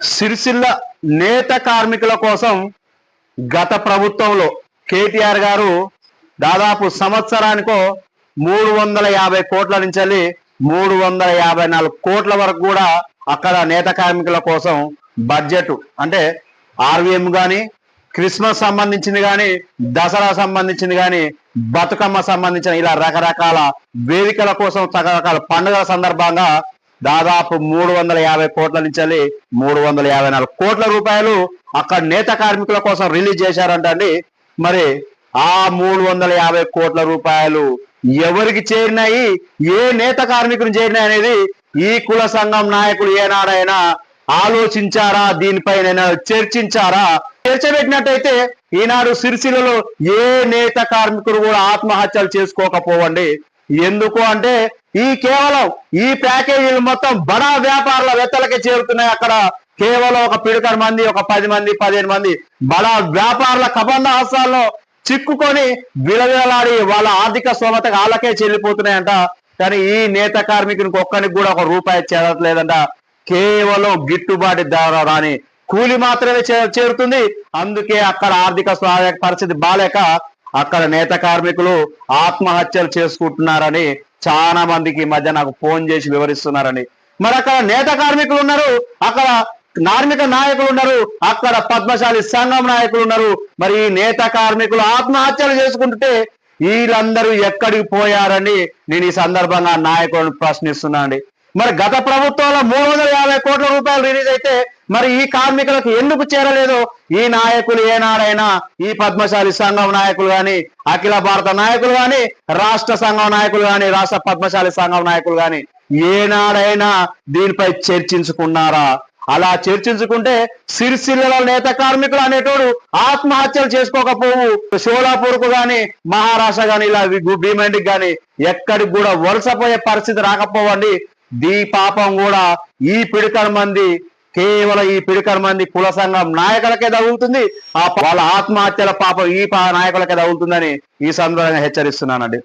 సిరిసిల్ల నేత కార్మికుల కోసం గత ప్రభుత్వంలో కేటీఆర్ గారు దాదాపు సంవత్సరానికో మూడు వందల యాభై కోట్ల నుంచి వెళ్ళి మూడు వందల యాభై నాలుగు కోట్ల వరకు కూడా అక్కడ నేత కార్మికుల కోసం బడ్జెట్ అంటే ఆర్వీఎం కానీ క్రిస్మస్ సంబంధించింది కానీ దసరా సంబంధించింది కానీ బతుకమ్మ సంబంధించిన ఇలా రకరకాల వేదికల కోసం రకరకాల పండుగల సందర్భంగా దాదాపు మూడు వందల యాభై కోట్ల నుంచి వెళ్ళి మూడు వందల యాభై నాలుగు కోట్ల రూపాయలు అక్కడ నేత కార్మికుల కోసం రిలీజ్ చేశారంటండి. మరి ఆ మూడు వందల యాభై కోట్ల రూపాయలు ఎవరికి చేరినాయి? ఏ నేత కార్మికులు చేరినాయి అనేది ఈ కుల సంఘం నాయకులు ఏనాడైనా ఆలోచించారా? దీనిపైన చర్చించారా? చర్చబెట్టినట్టయితే ఈనాడు సిరిసిల్లలో ఏ నేత కార్మికుడు కూడా ఆత్మహత్యలు చేసుకోకపోవండి. ఎందుకు అంటే ఈ కేవలం ఈ ప్యాకేజీలు మొత్తం బడా వ్యాపారుల వెత్తలకే చేరుతున్నాయి అక్కడ. కేవలం ఒక పిడకర మంది ఒక పది మంది పదిహేను మంది బడా వ్యాపారుల కబంధ హస్తాల్లో చిక్కుకొని విలవిలలాడి వాళ్ళ ఆర్థిక స్తోమత వాళ్ళకే చెల్లిపోతున్నాయంట. కానీ ఈ నేత కార్మికునికి ఒక్కరికి కూడా ఒక రూపాయి చేరట్లేదంట. కేవలం గిట్టుబాటు ధర రాని కూలి మాత్రమే చేరుతుంది. అందుకే అక్కడ ఆర్థిక స్వాయ పరిస్థితి బాలేక అక్కడ నేత కార్మికులు ఆత్మహత్యలు చేసుకుంటున్నారని చాలా మందికి ఈ మధ్య నాకు ఫోన్ చేసి వివరిస్తున్నారని. మరి అక్కడ నేత కార్మికులు ఉన్నారు అక్కడ కార్మిక నాయకులు ఉన్నారు అక్కడ పద్మశాలి సంఘం నాయకులు ఉన్నారు. మరి ఈ నేత కార్మికులు ఆత్మహత్యలు చేసుకుంటుంటే వీళ్ళందరూ ఎక్కడికి పోయారని నేను ఈ సందర్భంగా నాయకులను ప్రశ్నిస్తున్నానండి. మరి గత ప్రభుత్వంలో మూడు వందల యాభై కోట్ల రూపాయలు రిలీజ్ అయితే మరి ఈ కార్మికులకు ఎందుకు చేరలేదు? ఈ నాయకులు ఏనాడైనా ఈ పద్మశాలి సంఘం నాయకులు గాని అఖిల భారత నాయకులు గాని రాష్ట్ర సంఘం నాయకులు గాని రాష్ట్ర పద్మశాలి సంఘం నాయకులు గాని ఏనాడైనా దీనిపై చర్చించుకున్నారా? అలా చర్చించుకుంటే సిరిసిల్లల నేత కార్మికులు అనేటోడు ఆత్మహత్యలు చేసుకోకపోవు. షోలాపూర్కు గాని మహారాష్ట్ర గాని ఇలా వి- భీమండికి గాని ఎక్కడికి కూడా వలసపోయే పరిస్థితి రాకపోవండి. దీ పాపం కూడా ఈ పిడికర మంది కేవలం ఈ పిడికర మంది కుల సంఘం నాయకులకే తగులుతుంది. ఆ వాళ్ళ ఆత్మహత్యల పాపం ఈ నాయకులకే తగులుతుందని ఈ సందర్భంగా హెచ్చరిస్తున్నానండి.